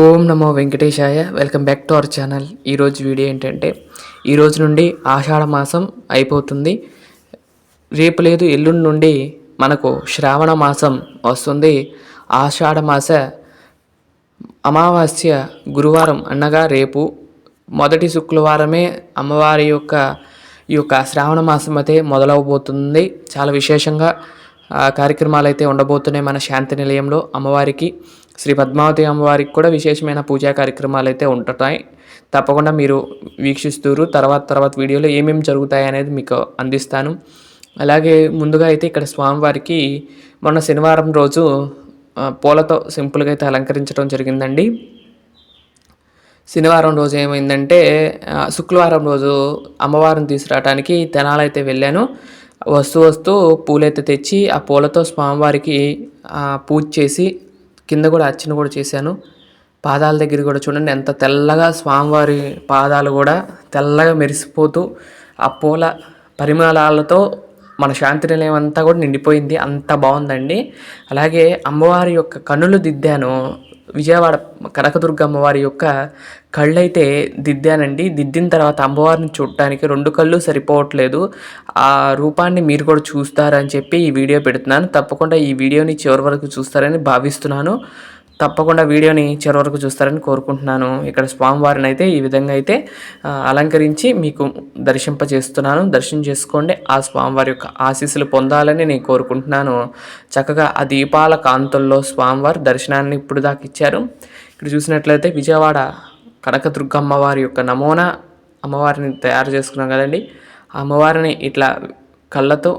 ఓం నమో వెంకటేశాయ. Welcome back to our channel. ఈరోజు video ఏంటంటే ఈ రోజు నుండి ఆషాఢ మాసం అయిపోతుంది. రేపు లేదు ఎల్లుండి నుండి మనకు శ్రావణ మాసం వస్తుంది. ఆషాఢ మాస అమావాస్య గురువారం అనగా రేపు. మొదటి శుక్రవారమే అమ్మవారి యొక్క ఈ యొక్క శ్రావణ మాసం అయితే మొదలవబోతుంది. చాలా విశేషంగా కార్యక్రమాలు అయితే ఉండబోతున్నాయి మన శాంతి నిలయంలో అమ్మవారికి. శ్రీ పద్మావతి అమ్మవారికి కూడా విశేషమైన పూజా కార్యక్రమాలు అయితే ఉంటున్నాయి తప్పకుండా మీరు వీక్షిస్తూరు తర్వాత తర్వాత వీడియోలో ఏమేమి జరుగుతాయి అనేది మీకు అందిస్తాను. అలాగే ముందుగా అయితే ఇక్కడ స్వామివారికి మొన్న శనివారం రోజు పూలతో సింపుల్గా అయితే అలంకరించడం జరిగిందండి. శనివారం రోజు ఏమైందంటే శుక్రవారం రోజు అమ్మవారిని తీసుకురావడానికి తెనాలైతే వెళ్ళాను. వస్తూ వస్తూ పూలైతే తెచ్చి ఆ పూలతో స్వామివారికి పూజ చేసి కింద కూడా అర్చన కూడా చేశాను. పాదాల దగ్గర కూడా చూడండి ఎంత తెల్లగా స్వామివారి పాదాలు కూడా తెల్లగా మెరిసిపోతూ ఆ పూల పరిమళాలతో మన శాంతి నిలయం అంతా కూడా నిండిపోయింది. అంత బాగుందండి. అలాగే అమ్మవారి యొక్క కన్నులు దిద్దాను. విజయవాడ కనకదుర్గ అమ్మవారి యొక్క కళ్ళైతే దిద్దానండి. దిద్దిన తర్వాత అమ్మవారిని చూడటానికి రెండు కళ్ళు సరిపోవట్లేదు. ఆ రూపాన్ని మీరు కూడా చూస్తారని చెప్పి ఈ వీడియో పెడుతున్నాను. తప్పకుండా ఈ వీడియోని చివరి వరకు చూస్తారని భావిస్తున్నాను. తప్పకుండా వీడియోని చివరి వరకు చూస్తారని కోరుకుంటున్నాను. ఇక్కడ స్వామివారిని అయితే ఈ విధంగా అయితే అలంకరించి మీకు దర్శింపజేస్తున్నాను. దర్శనం చేసుకోండి. ఆ స్వామివారి యొక్క ఆశీస్సులు పొందాలని నేను కోరుకుంటున్నాను. చక్కగా ఆ దీపాల కాంతుల్లో స్వామివారి దర్శనాన్ని ఇప్పుడు దాకా ఇచ్చారు. ఇక్కడ చూసినట్లయితే విజయవాడ కనకదుర్గ అమ్మవారి యొక్క నమూనా అమ్మవారిని తయారు చేసుకున్నాం కదండి. ఆ అమ్మవారిని ఇట్లా కళ్ళతో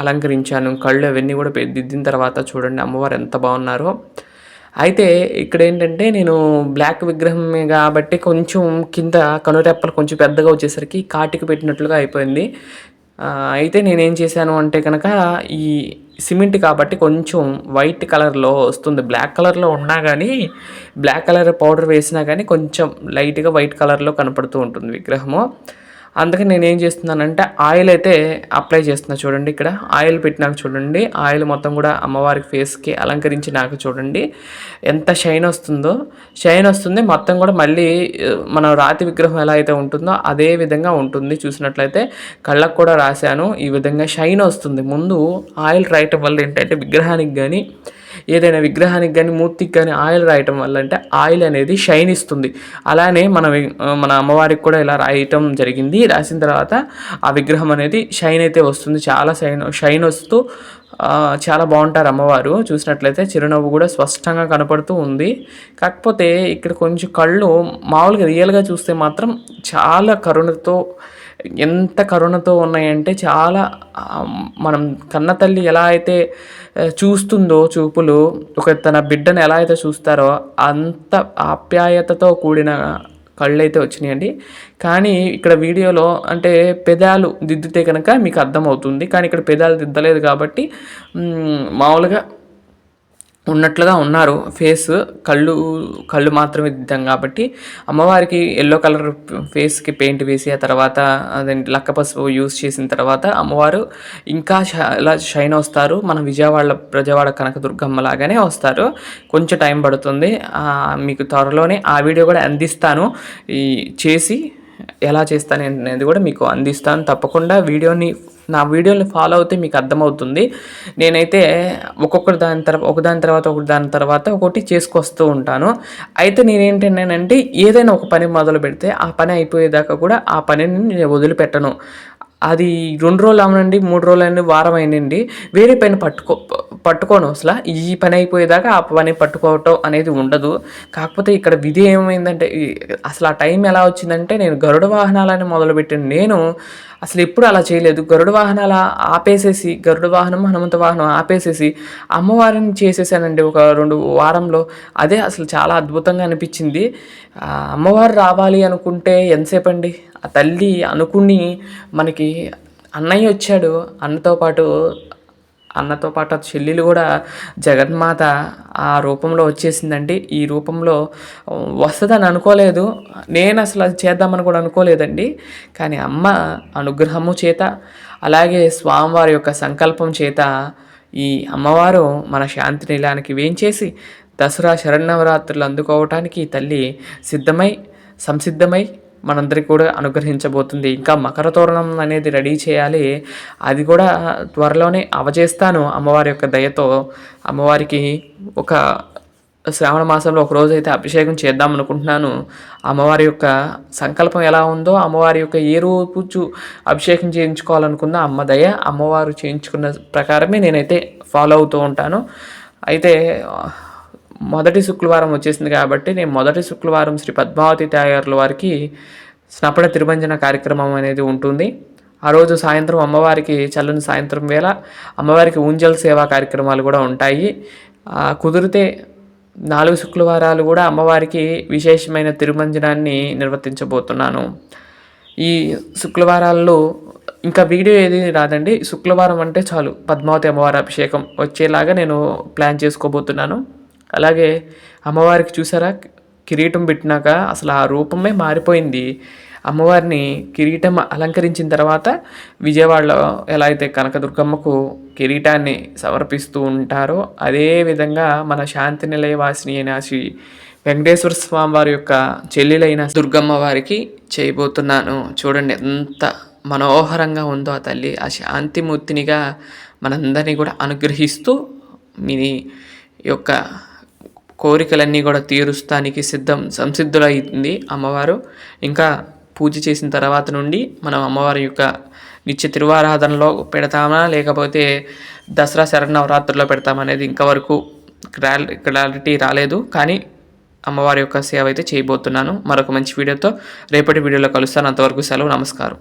అలంకరించాను. కళ్ళు అవన్నీ కూడా దిద్దిన తర్వాత చూడండి అమ్మవారు ఎంత బాగున్నారో. అయితే ఇక్కడ ఏంటంటే నేను బ్లాక్ విగ్రహమే కాబట్టి కొంచెం కింద కనురెప్పలు కొంచెం పెద్దగా వచ్చేసరికి కాటికి పెట్టినట్లుగా అయిపోయింది. అయితే నేనేం చేశాను అంటే కనుక ఈ సిమెంట్ కాబట్టి కొంచెం వైట్ కలర్లో వస్తుంది. బ్లాక్ కలర్లో ఉన్నా కానీ బ్లాక్ కలర్ పౌడర్ వేసినా కానీ కొంచెం లైట్గా వైట్ కలర్లో కనపడుతూ ఉంటుంది విగ్రహము. అందుకని నేను ఏం చేస్తున్నానంటే ఆయిల్ అయితే అప్లై చేస్తున్నా చూడండి ఇక్కడ. ఆయిల్ పెట్టినాక చూడండి. ఆయిల్ మొత్తం కూడా అమ్మవారి ఫేస్కి అలంకరించి నాకు చూడండి. ఎంత షైన్ వస్తుందో. షైన్ వస్తుంది. మొత్తం కూడా మళ్ళీ మన రాతి విగ్రహం ఎలా అయితే ఉంటుందో అదే విధంగా ఉంటుంది. చూసినట్లయితే కళ్ళకు కూడా రాశాను. ఈ విధంగా షైన్ వస్తుంది. ముందు ఆయిల్ రాయటం వల్ల ఏంటంటే విగ్రహానికి కానీ ఏదైనా విగ్రహానికి కానీ మూర్తికి కానీ ఆయిల్ రాయటం వల్ల అంటే ఆయిల్ అనేది షైన్ ఇస్తుంది. అలానే మన మన అమ్మవారికి కూడా ఇలా రాయటం జరిగింది. రాసిన తర్వాత ఆ విగ్రహం అనేది షైన్ అయితే వస్తుంది. చాలా షైన్ షైన్ వస్తూ చాలా బాగుంటారు అమ్మవారు. చూసినట్లయితే చిరునవ్వు కూడా స్పష్టంగా కనపడుతూ ఉంది. కాకపోతే ఇక్కడ కొంచెం కళ్ళు మామూలుగా రియల్గా చూస్తే మాత్రం చాలా కరుణతో ఎంత కరుణతో ఉన్నాయంటే చాలా మనం కన్నతల్లి ఎలా అయితే చూస్తుందో చూపులు ఒక తన బిడ్డను ఎలా అయితే చూస్తారో అంత ఆప్యాయతతో కూడిన కళ్ళు అయితే వచ్చినాయండి. కానీ ఇక్కడ వీడియోలో అంటే పెదాలు దిద్దితే కనుక మీకు అర్థమవుతుంది. కానీ ఇక్కడ పెదాలు దిద్దలేదు కాబట్టి మామూలుగా ఉన్నట్లుగా ఉన్నారు. ఫేస్ కళ్ళు కళ్ళు మాత్రమే దిద్దాం కాబట్టి అమ్మవారికి ఎల్లో కలర్ ఫేస్కి పెయింట్ వేసి ఆ తర్వాత అదేంటి లక్క పసుపు యూస్ చేసిన తర్వాత అమ్మవారు ఇంకా ఇలా షైన్ వస్తారు. మన విజయవాడ ప్రజవాడ కనకదుర్గమ్మ లాగానే వస్తారు. కొంచెం టైం పడుతుంది. మీకు త్వరలోనే ఆ వీడియో కూడా అందిస్తాను. ఈ చేసి ఎలా చేస్తాను అనేది కూడా మీకు అందిస్తాను. తప్పకుండా వీడియోని నా వీడియోని ఫాలో అవుతే మీకు అర్థమవుతుంది. నేనైతే ఒక్కొక్కటి దాని తర్వాత ఒకదాని తర్వాత ఒకటి దాని తర్వాత ఒకటి చేసుకొస్తూ ఉంటాను. అయితే నేనేంటంటే ఏదైనా ఒక పని మొదలు పెడితే ఆ పని అయిపోయేదాకా కూడా ఆ పనిని నేను వదిలిపెట్టను. అది రెండు రోజులు అవనండి మూడు రోజులు అయింది వారం అయిందండి వేరే పని పట్టుకో పట్టుకోను అసలు. ఈ పని అయిపోయేదాకా ఆ పని పట్టుకోవటం అనేది ఉండదు. కాకపోతే ఇక్కడ విధి ఏమైందంటే అసలు ఆ టైం ఎలా వచ్చిందంటే నేను గరుడ వాహనాలని మొదలుపెట్టిన. నేను అసలు ఎప్పుడు అలా చేయలేదు. గరుడ వాహనాల ఆపేసేసి గరుడ వాహనం హనుమంత వాహనం ఆపేసేసి అమ్మవారిని చేసేసానండి ఒక రెండు వారంలో. అదే అసలు చాలా అద్భుతంగా అనిపించింది. అమ్మవారు రావాలి అనుకుంటే ఎంతసేపు అండి ఆ తల్లి అనుకుని మనకి అన్నయ్య వచ్చాడు. అన్నతో పాటు అన్నతో పాటు చెల్లెలు కూడా జగన్మాత ఆ రూపంలో వచ్చేసిందండి. ఈ రూపంలో వస్తుందని అనుకోలేదు. నేను అసలు అది చేద్దామని కూడా అనుకోలేదండి. కానీ అమ్మ అనుగ్రహము చేత అలాగే స్వామివారి యొక్క సంకల్పం చేత ఈ అమ్మవారు మన శాంతి నిలయానికి వేంచేసి దసరా శరన్నవరాత్రులు అందుకోవటానికి తల్లి సిద్ధమై సంసిద్ధమై మనందరికి కూడా అనుగ్రహించబోతుంది. ఇంకా మకర తోరణం అనేది రెడీ చేయాలి. అది కూడా త్వరలోనే అవజేస్తాను అమ్మవారి యొక్క దయతో. అమ్మవారికి ఒక శ్రావణ మాసంలో ఒక రోజు అయితే అభిషేకం చేద్దాం అనుకుంటున్నాను. అమ్మవారి యొక్క సంకల్పం ఎలా ఉందో అమ్మవారి యొక్క ఏ రోజు అభిషేకం చేయించుకోవాలనుకున్న అమ్మ దయ అమ్మవారు చేయించుకున్న ప్రకారమే నేనైతే ఫాలో అవుతూ ఉంటాను. అయితే మొదటి శుక్రవారం వచ్చేసింది కాబట్టి నేను మొదటి శుక్రవారం శ్రీ పద్మావతి తాయారుల వారికి స్నపన తిరుమంజన కార్యక్రమం అనేది ఉంటుంది. ఆ రోజు సాయంత్రం అమ్మవారికి చల్లని సాయంత్రం వేళ అమ్మవారికి ఊంజల్ సేవా కార్యక్రమాలు కూడా ఉంటాయి. కుదిరితే నాలుగు శుక్రవారాలు కూడా అమ్మవారికి విశేషమైన తిరుమంజనాన్ని నిర్వర్తించబోతున్నాను. ఈ శుక్రవారాల్లో ఇంకా వీడియో ఏది రాదండి. శుక్రవారం అంటే చాలు పద్మావతి అమ్మవారి అభిషేకం వచ్చేలాగా నేను ప్లాన్ చేసుకోబోతున్నాను. అలాగే అమ్మవారికి చూసారా? కిరీటం పెట్టినాక అసలు ఆ రూపమే మారిపోయింది. అమ్మవారిని కిరీటం అలంకరించిన తర్వాత విజయవాడలో ఎలా అయితే కనకదుర్గమ్మకు కిరీటాన్ని సమర్పిస్తూ ఉంటారో అదే విధంగా మన శాంతి నిలయవాసిని అయిన శ్రీ వెంకటేశ్వర స్వామి వారి యొక్క చెల్లెలైన దుర్గమ్మ వారికి చేయబోతున్నాను. చూడండి ఎంత మనోహరంగా ఉందో ఆ తల్లి. ఆ శాంతిమూర్తినిగా మనందరినీ కూడా అనుగ్రహిస్తూ మీ యొక్క కోరికలన్నీ కూడా తీరుస్తానికి సిద్ధం సంసిద్ధులైంది అమ్మవారు. ఇంకా పూజ చేసిన తర్వాత నుండి మనం అమ్మవారి యొక్క నిత్య తిరువారాధనలో పెడతామా లేకపోతే దసరా శరణవరాత్రుల్లో పెడతామనేది ఇంతవరకు క్లారిటీ రాలేదు. కానీ అమ్మవారి యొక్క సేవ అయితే చేయబోతున్నాను. మరొక మంచి వీడియోతో రేపటి వీడియోలో కలుస్తాను. అంతవరకు సెలవు నమస్కారం.